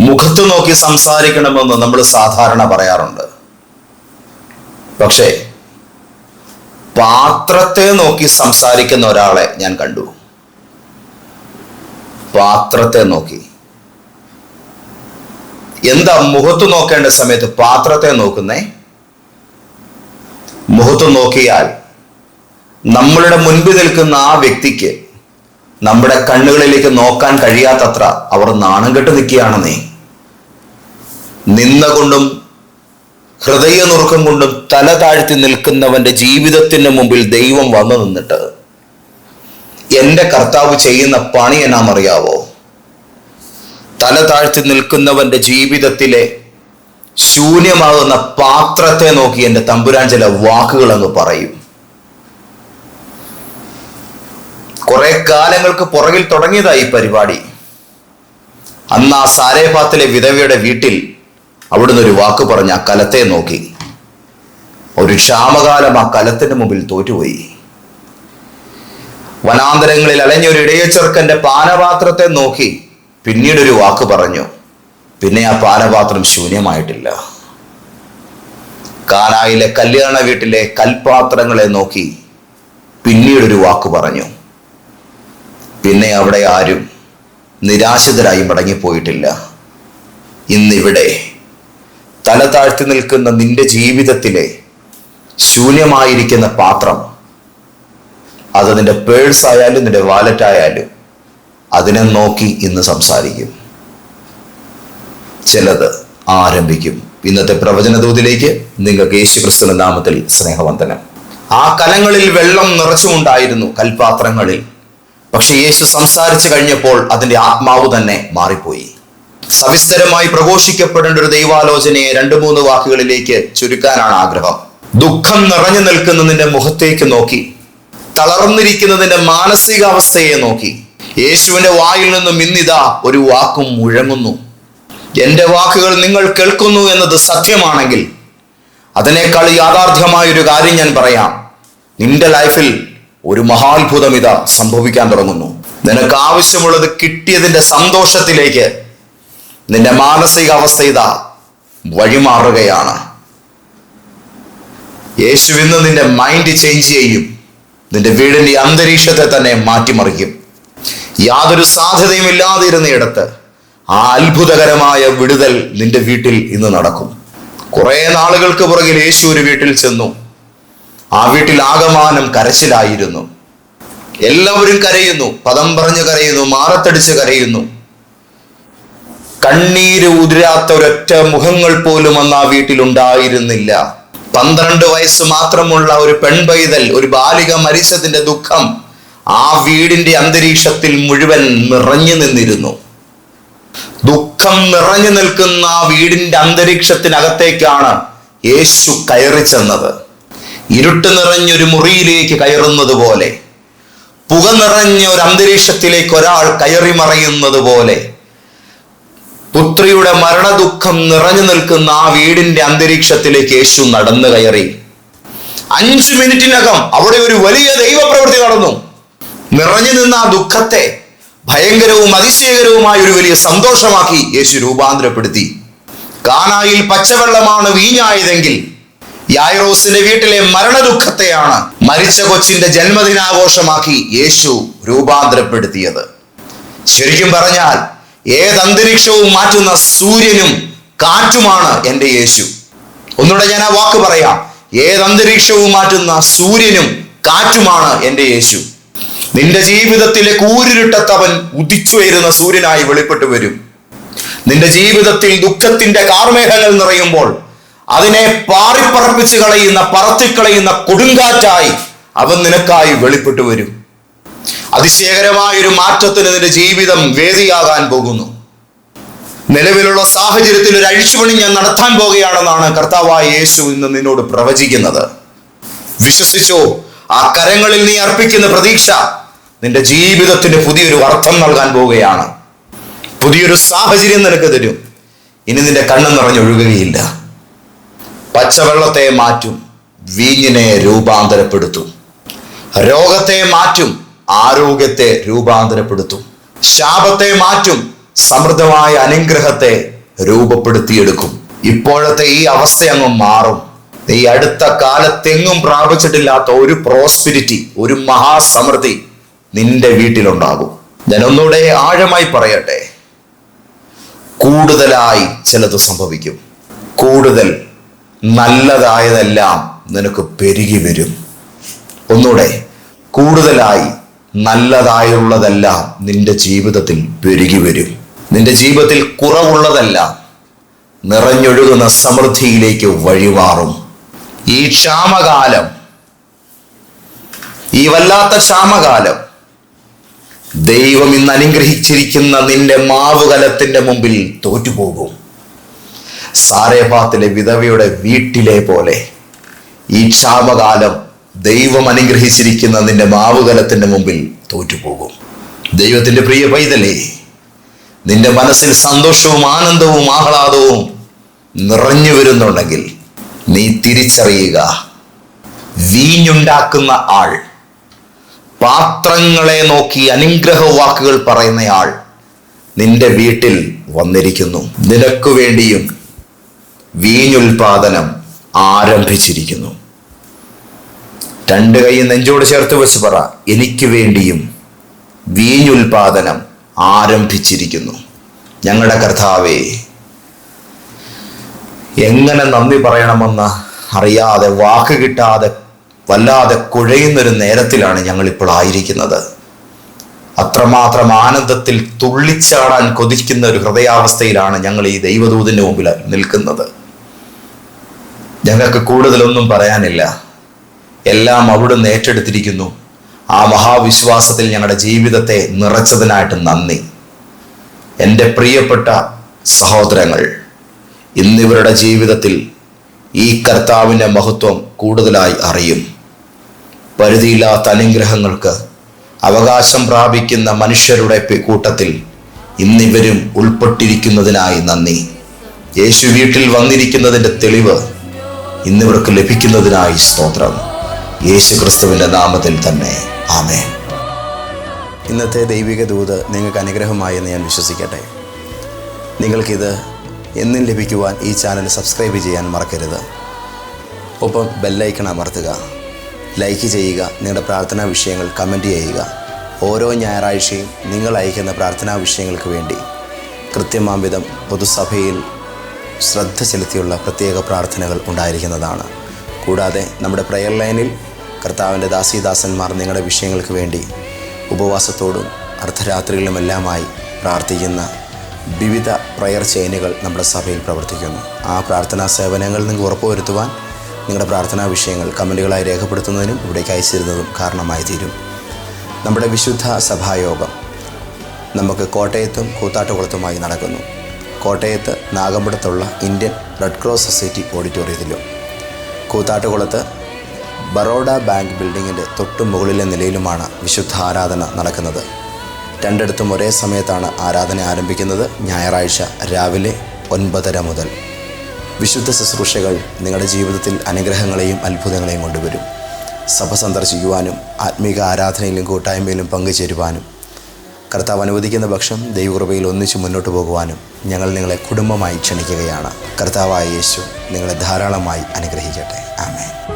മുഖത്ത് നോക്കി സംസാരിക്കണമെന്ന് നമ്മൾ സാധാരണ പറയാറുണ്ട്. പക്ഷേ പാത്രത്തെ നോക്കി സംസാരിക്കുന്ന ഒരാളെ ഞാൻ കണ്ടു. പാത്രത്തെ നോക്കി. എന്താ മുഖത്ത് നോക്കേണ്ട സമയത്ത് പാത്രത്തെ നോക്കുന്നേ? മുഖത്ത് നോക്കിയാൽ നമ്മളുടെ മുൻപിൽ നിൽക്കുന്ന ആ വ്യക്തിക്ക് നമ്മുടെ കണ്ണുകളിലേക്ക് നോക്കാൻ കഴിയാത്തത്ര അവർ നാണം കെട്ട് നിൽക്കുകയാണെന്നേ നിന്ന കൊണ്ടും ഹൃദയ നുറുക്കം കൊണ്ടും തല താഴ്ത്തി നിൽക്കുന്നവന്റെ ജീവിതത്തിന് മുമ്പിൽ ദൈവം വന്നു നിന്നിട്ട് എന്റെ കർത്താവ് ചെയ്യുന്ന പണി എന്നാമറിയാവോ തല താഴ്ത്തി നിൽക്കുന്നവന്റെ ജീവിതത്തിലെ ശൂന്യമാകുന്ന പാത്രത്തെ നോക്കി എന്റെ തമ്പുരാൻ ചില വാക്കുകൾ അങ്ങ് പറയും. കുറെ കാലങ്ങൾക്ക് പുറകിൽ തുടങ്ങിയതായി പരിപാടി. അന്ന് ആ സാരേഭാത്തിലെ വിധവയുടെ വീട്ടിൽ അവിടുന്ന് ഒരു വാക്ക് പറഞ്ഞ ആ കലത്തെ നോക്കി. ഒരു ക്ഷാമകാലം ആ കലത്തിന്റെ മുമ്പിൽ തോറ്റുപോയി. വനാന്തരങ്ങളിൽ അലഞ്ഞൊരു ഇടയച്ചെറുക്കന്റെ പാനപാത്രത്തെ നോക്കി പിന്നീട് ഒരു വാക്ക് പറഞ്ഞു. പിന്നെ ആ പാനപാത്രം ശൂന്യമായിട്ടില്ല. കാനായിലെ കല്യാണ വീട്ടിലെ കൽപാത്രങ്ങളെ നോക്കി പിന്നീടൊരു വാക്ക് പറഞ്ഞു. പിന്നെ അവിടെ ആരും നിരാശിതരായി മടങ്ങിപ്പോയിട്ടില്ല. ഇന്നിവിടെ തല താഴ്ത്തി നിൽക്കുന്ന നിന്റെ ജീവിതത്തിലെ ശൂന്യമായിരിക്കുന്ന പാത്രം അത് നിന്റെ പേഴ്സ് ആയാലും നിന്റെ വാലറ്റ് ആയാലും അതിനെ നോക്കി ഇന്ന് സംസാരിക്കും. ചിലത് ആരംഭിക്കും. ഇന്നത്തെ പ്രവചനദൂതിലേക്ക് നിങ്ങൾക്ക് യേശു ക്രിസ്തുവിന്റെ നാമത്തിൽ സ്നേഹവന്ദനം. ആ കലങ്ങളിൽ വെള്ളം നിറച്ചുമുണ്ടായിരുന്നു കൽപാത്രങ്ങളിൽ. പക്ഷെ യേശു സംസാരിച്ചു കഴിഞ്ഞപ്പോൾ അതിന്റെ ആത്മാവ് തന്നെ മാറിപ്പോയി. സവിസ്തരമായി പ്രഘോഷിക്കപ്പെടേണ്ട ഒരു ദൈവാലോചനയെ രണ്ടു മൂന്ന് വാക്കുകളിലേക്ക് ചുരുക്കാനാണ് ആഗ്രഹം. ദുഃഖം നിറഞ്ഞു നിൽക്കുന്നതിന്റെ മുഖത്തേക്ക് നോക്കി. തളർന്നിരിക്കുന്നതിന്റെ മാനസികാവസ്ഥയെ നോക്കി. യേശുവിന്റെ വായിൽ നിന്നും ഇന്നിതാ ഒരു വാക്കും മുഴങ്ങുന്നു. എന്റെ വാക്കുകൾ നിങ്ങൾ കേൾക്കുന്നു എന്നത് സത്യമാണെങ്കിൽ അതിനേക്കാൾ യാഥാർത്ഥ്യമായ ഒരു കാര്യം ഞാൻ പറയാം. നിന്റെ ലൈഫിൽ ഒരു മഹാത്ഭുതം ഇതാ സംഭവിക്കാൻ തുടങ്ങുന്നു. നിനക്ക് ആവശ്യമുള്ളത് കിട്ടിയതിന്റെ സന്തോഷത്തിലേക്ക് നിന്റെ മാനസിക അവസ്ഥ ഇതാ വഴിമാറുകയാണ്. യേശു ഇന്ന് നിന്റെ മൈൻഡ് ചേഞ്ച് ചെയ്യും. നിന്റെ വീടിന്റെ അന്തരീക്ഷത്തെ തന്നെ മാറ്റിമറിക്കും. യാതൊരു സാധ്യതയും ഇല്ലാതിരുന്നയിടത്ത് ആ അത്ഭുതകരമായ വിടുതൽ നിന്റെ വീട്ടിൽ ഇന്ന് നടക്കും. കുറേ നാളുകൾക്ക് പുറകിൽ യേശു ഒരു വീട്ടിൽ ചെന്നു. ആ വീട്ടിൽ ആകമാനം കരച്ചിലായിരുന്നു. എല്ലാവരും കരയുന്നു. പദം പറഞ്ഞു കരയുന്നു. മാറത്തടിച്ച് കരയുന്നു. കണ്ണീര് ഉതിരാത്ത ഒരൊറ്റ മുഖങ്ങൾ പോലും അന്ന് ആ വീട്ടിലുണ്ടായിരുന്നില്ല പന്ത്രണ്ട് വയസ്സ് മാത്രമുള്ള ഒരു പെൺപൈതൽ ഒരു ബാലിക മരിച്ചതിന്റെ ദുഃഖം ആ വീടിന്റെ അന്തരീക്ഷത്തിൽ മുഴുവൻ നിറഞ്ഞു നിന്നിരുന്നു. ദുഃഖം നിറഞ്ഞു നിൽക്കുന്ന ആ വീടിന്റെ അന്തരീക്ഷത്തിനകത്തേക്കാണ് യേശു കയറി ചെന്നത്. ഇരുട്ട് നിറഞ്ഞൊരു മുറിയിലേക്ക് കയറുന്നത് പോലെ പുക നിറഞ്ഞ ഒരു അന്തരീക്ഷത്തിലേക്ക് ഒരാൾ കയറി മറയുന്നത് പോലെ പുത്രിയുടെ മരണദുഃഖം നിറഞ്ഞു നിൽക്കുന്ന ആ വീടിന്റെ അന്തരീക്ഷത്തിലേക്ക് യേശു നടന്നു കയറി. അഞ്ചു മിനിറ്റിനകം അവിടെ ഒരു വലിയ ദൈവപ്രവൃത്തി നടന്നു. നിറഞ്ഞു നിന്ന ആ ദുഃഖത്തെ ഭയങ്കരവും അതിശയകരവുമായ ഒരു വലിയ സന്തോഷമാക്കി യേശു രൂപാന്തരപ്പെടുത്തി. കാനായിൽ പച്ചവെള്ളമാണ് വീഞ്ഞായതെങ്കിൽ യായറോസിന്റെ വീട്ടിലെ മരണദുഃഖത്തെയാണ് മരിച്ച കൊച്ചിന്റെ ജന്മദിനാഘോഷമാക്കി യേശു രൂപാന്തരപ്പെടുത്തിയത്. ശരിക്കും പറഞ്ഞാൽ ഏത് അന്തരീക്ഷവും മാറ്റുന്ന സൂര്യനും കാറ്റുമാണ് എന്റെ യേശു. ഒന്നുകൂടെ ഞാൻ ആ വാക്ക് പറയാം. ഏത് അന്തരീക്ഷവും മാറ്റുന്ന സൂര്യനും കാറ്റുമാണ് എന്റെ യേശു. നിന്റെ ജീവിതത്തിലെ കൂരിരുട്ടത്തവൻ ഉദിച്ചുയരുന്ന സൂര്യനായി വെളിപ്പെട്ടു വരും. നിന്റെ ജീവിതത്തിൽ ദുഃഖത്തിന്റെ കാർമേഘങ്ങൾ നിറയുമ്പോൾ അതിനെ പാറിപ്പറപ്പിച്ച് കളയുന്ന പറത്തിക്കളയുന്ന കൊടുങ്കാറ്റായി അവൻ നിനക്കായി വെളിപ്പെട്ടു വരും. അതിശയകരമായ ഒരു മാറ്റത്തിന് നിന്റെ ജീവിതം വേദിയാകാൻ പോകുന്നു. നിലവിലുള്ള സാഹചര്യത്തിൽ ഒരു അഴിച്ചുപണി ഞാൻ നടത്താൻ പോകുകയാണെന്നാണ് കർത്താവായ യേശു ഇന്ന് നിന്നോട് പ്രവചിക്കുന്നത്. വിശ്വസിച്ചോ ആ കരങ്ങളിൽ നീ അർപ്പിക്കുന്ന പ്രതീക്ഷ നിന്റെ ജീവിതത്തിന് പുതിയൊരു അർത്ഥം നൽകാൻ പോവുകയാണ് പുതിയൊരു സാഹചര്യം നിനക്ക് തരും. ഇനി നിന്റെ കണ്ണ് നിറഞ്ഞൊഴുകുകയില്ല. പച്ചവെള്ളത്തെ മാറ്റും വീഞ്ഞിനെ രൂപാന്തരപ്പെടുത്തും. രോഗത്തെ മാറ്റും ആരോഗ്യത്തെ രൂപാന്തരപ്പെടുത്തും. ശാപത്തെ മാറ്റും സമൃദ്ധമായ അനുഗ്രഹത്തെ രൂപപ്പെടുത്തിയെടുക്കും. ഇപ്പോഴത്തെ ഈ അവസ്ഥ അങ്ങ് മാറും. ഈ അടുത്ത കാലത്തെങ്ങും പ്രാപിച്ചിട്ടില്ലാത്ത ഒരു പ്രോസ്പിരിറ്റി ഒരു മഹാസമൃദ്ധി നിന്റെ വീട്ടിലുണ്ടാകും. ഞാൻ ഒന്നുകൂടെ ആഴമായി പറയട്ടെ. കൂടുതലായി ചിലത് സംഭവിക്കും. കൂടുതൽ നല്ലതായതെല്ലാം നിനക്ക് പെരുകി വരും. ഒന്നുകൂടെ കൂടുതലായി നല്ലതായുള്ളതെല്ലാം നിന്റെ ജീവിതത്തിൽ പെരുകി വരും. നിന്റെ ജീവിതത്തിൽ കുറവുള്ളതെല്ലാം നിറഞ്ഞൊഴുകുന്ന സമൃദ്ധിയിലേക്ക് വഴിമാറും. ഈ ക്ഷാമകാലം ഈ വല്ലാത്ത ക്ഷാമകാലം ദൈവം ഇന്ന് അനുഗ്രഹിച്ചിരിക്കുന്ന നിന്റെ മാവുകലത്തിന്റെ മുമ്പിൽ തോറ്റുപോകും. സാരേഭാത്തിലെ വിധവയുടെ വീട്ടിലെ പോലെ. ഈ ക്ഷാമകാലം ദൈവം അനുഗ്രഹിച്ചിരിക്കുന്ന നിന്റെ മാവുകലത്തിന്റെ മുമ്പിൽ തോറ്റുപോകും. ദൈവത്തിന്റെ പ്രിയ പൈതലേ നിന്റെ മനസ്സിൽ സന്തോഷവും ആനന്ദവും ആഹ്ലാദവും നിറഞ്ഞു വരുന്നുണ്ടെങ്കിൽ നീ തിരിച്ചറിയുക വീഞ്ഞുണ്ടാക്കുന്ന ആൾ പാത്രങ്ങളെ നോക്കി അനുഗ്രഹ വാക്കുകൾ പറയുന്നയാൾ നിന്റെ വീട്ടിൽ വന്നിരിക്കുന്നു. നിനക്കു വേണ്ടിയും വീഞ്ഞുൽപാദനം ആരംഭിച്ചിരിക്കുന്നു. രണ്ട് കൈ നെഞ്ചോട് ചേർത്ത് വെച്ച് പറ എനിക്ക് വേണ്ടിയും വീഞ്ഞുൽപാദനം ആരംഭിച്ചിരിക്കുന്നു. ഞങ്ങളുടെ കർത്താവേ എങ്ങനെ നന്ദി പറയണമെന്ന് അറിയാതെ വാക്ക് കിട്ടാതെ വല്ലാതെ കുഴയുന്നൊരു നേരത്തിലാണ് ഞങ്ങളിപ്പോൾ ആയിരിക്കുന്നത്. അത്രമാത്രം ആനന്ദത്തിൽ തുള്ളിച്ചാടാൻ കൊതിക്കുന്ന ഒരു ഹൃദയാവസ്ഥയിലാണ് ഞങ്ങൾ ഈ ദൈവദൂതിന്റെ മുമ്പിൽ നിൽക്കുന്നത്. ഞങ്ങൾക്ക് കൂടുതലൊന്നും പറയാനില്ല. എല്ലാം അവിടുന്ന് ഏറ്റെടുത്തിരിക്കുന്നു. ആ മഹാവിശ്വാസത്തിൽ ഞങ്ങളുടെ ജീവിതത്തെ നിറച്ചതിനായിട്ട് നന്ദി. എന്റെ പ്രിയപ്പെട്ട സഹോദരങ്ങൾ ഇന്നിവരുടെ ജീവിതത്തിൽ ഈ കർത്താവിന്റെ മഹത്വം കൂടുതലായി അറിയും. പരിധിയില്ലാത്ത അനുഗ്രഹങ്ങൾക്ക് അവകാശം പ്രാപിക്കുന്ന മനുഷ്യരുടെ കൂട്ടത്തിൽ ഇന്നിവരും ഉൾപ്പെട്ടിരിക്കുന്നതിനായി നന്ദി. യേശു വീട്ടിൽ വന്നിരിക്കുന്നതിന്റെ തെളിവ് ഇന്നിവർക്ക് ലഭിക്കുന്നതിനായി സ്തോത്രം. യേശു ക്രിസ്തുവിന്റെ നാമത്തിൽ തന്നെ. ആമേ ഇന്നത്തെ ദൈവിക ദൂത് നിങ്ങൾക്ക് അനുഗ്രഹമായി എന്ന് ഞാൻ വിശ്വസിക്കട്ടെ. നിങ്ങൾക്കിത് എന്നും ലഭിക്കുവാൻ ഈ ചാനൽ സബ്സ്ക്രൈബ് ചെയ്യാൻ മറക്കരുത്. ഒപ്പം ബെല്ലൈക്കൺ അമർത്തുക. ലൈക്ക് ചെയ്യുക നിങ്ങളുടെ പ്രാർത്ഥനാ വിഷയങ്ങൾ കമന്റ് ചെയ്യുക. ഓരോ ഞായറാഴ്ചയും നിങ്ങൾ അയക്കുന്ന പ്രാർത്ഥനാ വിഷയങ്ങൾക്ക് വേണ്ടി കൃത്യമാംവിധം പൊതുസഭയിൽ ശ്രദ്ധ ചെലുത്തിയുള്ള പ്രത്യേക പ്രാർത്ഥനകൾ ഉണ്ടായിരിക്കുന്നതാണ്. കൂടാതെ നമ്മുടെ പ്രയർ ലൈനിൽ കർത്താവിന്റെ ദാസീദാസന്മാർ നിങ്ങളുടെ വിഷയങ്ങൾക്ക് വേണ്ടി ഉപവാസത്തോടും അർദ്ധരാത്രികളുമെല്ലാമായി പ്രാർത്ഥിക്കുന്ന വിവിധ പ്രയർ ചെയിനുകൾ നമ്മുടെ സഭയിൽ പ്രവർത്തിക്കുന്നു. ആ പ്രാർത്ഥനാ സേവനങ്ങൾ നിങ്ങൾക്ക് ഉറപ്പുവരുത്തുവാൻ നിങ്ങളുടെ പ്രാർത്ഥനാ വിഷയങ്ങൾ കമന്റുകളായി രേഖപ്പെടുത്തുന്നതിനും ഇവിടേക്ക് അയച്ചിരുന്നതും കാരണമായി തീരും. നമ്മുടെ വിശുദ്ധ സഭായോഗം നമുക്ക് കോട്ടയത്തും കൂത്താട്ടുകുളത്തുമായി നടക്കുന്നു. കോട്ടയത്ത് നാഗമ്പടത്തുള്ള ഇന്ത്യൻ റെഡ് ക്രോസ് സൊസൈറ്റി ഓഡിറ്റോറിയത്തിലും. കൂത്താട്ടുകുളത്ത് ബറോഡ ബാങ്ക് ബിൽഡിങ്ങിന്റെ തൊട്ടു മുകളിലെ നിലയിലുമാണ് വിശുദ്ധ ആരാധന നടക്കുന്നത്. രണ്ടിടത്തും ഒരേ സമയത്താണ് ആരാധന ആരംഭിക്കുന്നത് ഞായറാഴ്ച രാവിലെ ഒൻപതര മുതൽ. വിശുദ്ധ ശുശ്രൂഷകൾ നിങ്ങളുടെ ജീവിതത്തിൽ അനുഗ്രഹങ്ങളെയും അത്ഭുതങ്ങളെയും കൊണ്ടുവരും. സഭ സന്ദർശിക്കുവാനും ആത്മീക ആരാധനയിലും കൂട്ടായ്മയിലും പങ്കുചേരുവാനും കർത്താവ് അനുവദിക്കുന്ന പക്ഷം ദൈവകൃപയിൽ ഒന്നിച്ച് മുന്നോട്ട് പോകുവാനും ഞങ്ങൾ നിങ്ങളെ കുടുംബമായി ക്ഷണിക്കുകയാണ്. കർത്താവായ യേശു നിങ്ങളെ ധാരാളമായി അനുഗ്രഹിക്കട്ടെ. ആമേൻ.